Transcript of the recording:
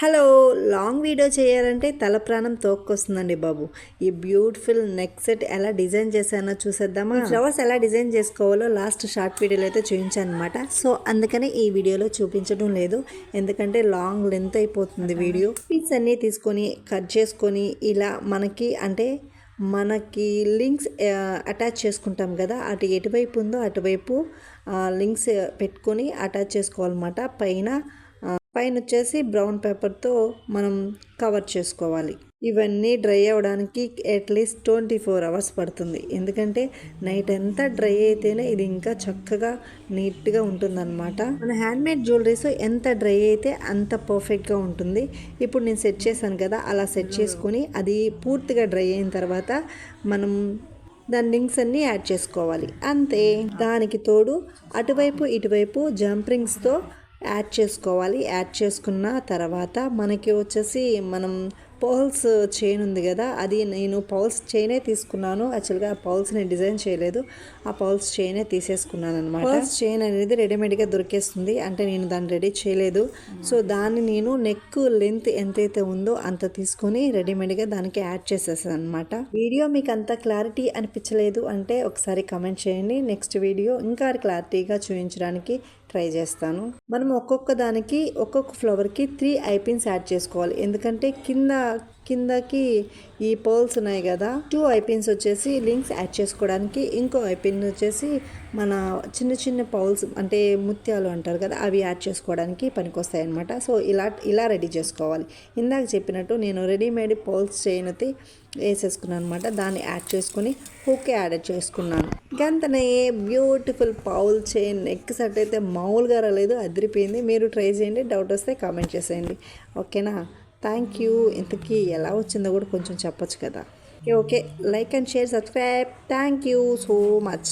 Hello long video చేయాలంటే తల ప్రాణం తోక్కొస్తుందండి బాబు. ఈ బ్యూటిఫుల్ నెక్ సెట్ ఎలా డిజైన్ చేశానో చూసేద్దామా? ఫ్లవర్స్ ఎలా డిజైన్ చేసుకోవాలో లాస్ట్ షార్ట్ వీడియోలో అయితే చూపించాను అనమాట సో అందుకని ఈ వీడియోలో చూపించడం లేదు. ఎందుకంటే లాంగ్ లెంత్ అయిపోతుంది వీడియో. పీస్ అన్నీ తీసుకొని కట్ చేసుకొని ఇలా మనకి అంటే మనకి లింక్స్ అటాచ్ చేసుకుంటాం కదా. అటు ఎటువైపు ఉందో అటువైపు లింక్స్ పెట్టుకొని అటాచ్ చేసుకోవాలన్నమాట. పైన పైన వచ్చేసి బ్రౌన్ పేపర్తో మనం కవర్ చేసుకోవాలి. ఇవన్నీ డ్రై అవ్వడానికి అట్లీస్ట్ ట్వంటీ ఫోర్ అవర్స్ పడుతుంది. ఎందుకంటే నైట్ అంతా డ్రై అయితేనే ఇది ఇంకా చక్కగా నీట్గా ఉంటుందన్నమాట. మన హ్యాండ్మేడ్ జ్యువెలరీస్ ఎంత డ్రై అయితే అంత పర్ఫెక్ట్గా ఉంటుంది. ఇప్పుడు నేను సెట్ చేశాను కదా అలా సెట్ చేసుకొని అది పూర్తిగా డ్రై అయిన తర్వాత మనం దాని లింక్స్ అన్నీ యాడ్ చేసుకోవాలి. అంతే. దానికి తోడు అటువైపు ఇటువైపు జంప్రింగ్స్తో యాడ్ చేసుకోవాలి. యాడ్ చేసుకున్న తర్వాత మనకి వచ్చేసి మనం పౌల్స్ చైన్ ఉంది కదా అది నేను పౌల్స్ చైనే తీసుకున్నాను. యాక్చువల్గా ఆ పౌల్స్ నేను డిజైన్ చేయలేదు. ఆ పౌల్స్ చైనే తీసేసుకున్నాను అనమాట పౌల్స్ చైన్ అనేది రెడీమేడ్గా దొరికేస్తుంది. అంటే నేను దాన్ని రెడీ చేయలేదు. సో దాన్ని నేను నెక్ లెంత్ ఎంతైతే ఉందో అంత తీసుకొని రెడీమేడ్గా దానికి యాడ్ చేసేసాను అనమాట వీడియో మీకు అంత క్లారిటీ అనిపించలేదు అంటే ఒకసారి కమెంట్ చేయండి. నెక్స్ట్ వీడియో ఇంకా క్లారిటీగా చూపించడానికి ట్రై చేస్తాను. మనం ఒక్కొక్క దానికి ఒక్కొక్క ఫ్లవర్కి త్రీ ఐపిన్స్ యాడ్ చేసుకోవాలి. ఎందుకంటే కింద కిందకి ఈ పోల్స్ ఉన్నాయి కదా. టూ ఐపిన్స్ వచ్చేసి లింక్స్ యాడ్ చేసుకోవడానికి ఇంకో ఐపిన్ వచ్చేసి మన చిన్న చిన్న పౌల్స్ అంటే ముత్యాలు అంటారు కదా అవి యాడ్ చేసుకోవడానికి పనికొస్తాయి అనమాట సో ఇలా ఇలా రెడీ చేసుకోవాలి. ఇందాక చెప్పినట్టు నేను రెడీమేడ్ పౌల్స్ చేయనైతే వేసేసుకున్నాను అనమాట దాన్ని యాడ్ చేసుకుని హుక్ యాడ్ చేసుకున్నాను. గంతనే beautiful Paul chain neck set అయితే మామూలుగా రాలేదు అదిరిపోయింది. మీరు ట్రై చేయండి డౌట్ వస్తే కామెంట్ చేసేయండి. ఓకేనా? థ్యాంక్ యూ ఇంతకీ ఎలా వచ్చిందో కూడా కొంచెం చెప్పొచ్చు కదా. Okay okay like and share subscribe thank you so much